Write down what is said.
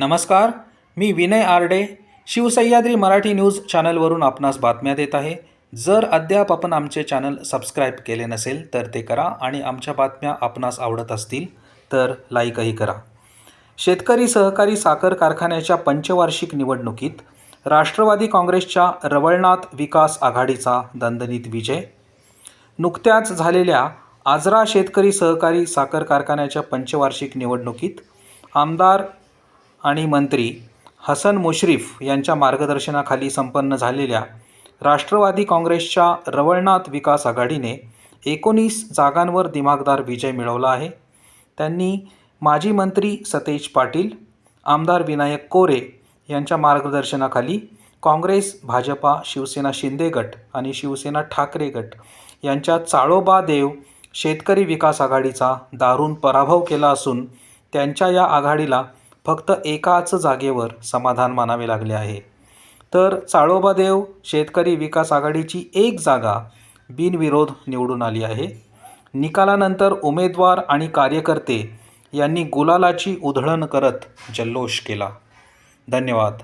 नमस्कार मी विनय आरडे शिवसह्याद्री मराठी न्यूज चॅनलवरून आपणास बातम्या देत आहे. जर अद्याप आपण आमचे चॅनल सबस्क्राईब केले नसेल तर ते करा आणि आमच्या बातम्या आपणास आवडत असतील तर लाईकही करा. शेतकरी सहकारी साखर कारखान्याच्या पंचवार्षिक निवडणुकीत राष्ट्रवादी काँग्रेसच्या रवळनाथ विकास आघाडीचा दणदणीत विजय. नुकत्याच झालेल्या आजरा शेतकरी सहकारी साखर कारखान्याच्या पंचवार्षिक निवडणुकीत आमदार आणि मंत्री हसन मुश्रीफ यांच्या मार्गदर्शनाखाली संपन्न झालेल्या राष्ट्रवादी काँग्रेसच्या रवळनाथ विकास आघाडीने एकोणीस जागांवर दिमागदार विजय मिळवला आहे. त्यांनी माजी मंत्री सतेज पाटील आमदार विनायक कोरे यांच्या मार्गदर्शनाखाली काँग्रेस भाजपा शिवसेना शिंदे गट आणि शिवसेना ठाकरे गट यांच्या चाळोबा देव शेतकरी विकास आघाडीचा दारुण पराभव केला असून त्यांच्या या आघाडीला फक्त एकाच जागेवर समाधान मानावे लागले आहे. तर चाळोबादेव शेतकरी विकास आघाडीची एक जागा बिनविरोध निवडून आली आहे. निकालानंतर उमेदवार आणि कार्यकर्ते यांनी गुलालाची उधळण करत जल्लोष केला. धन्यवाद.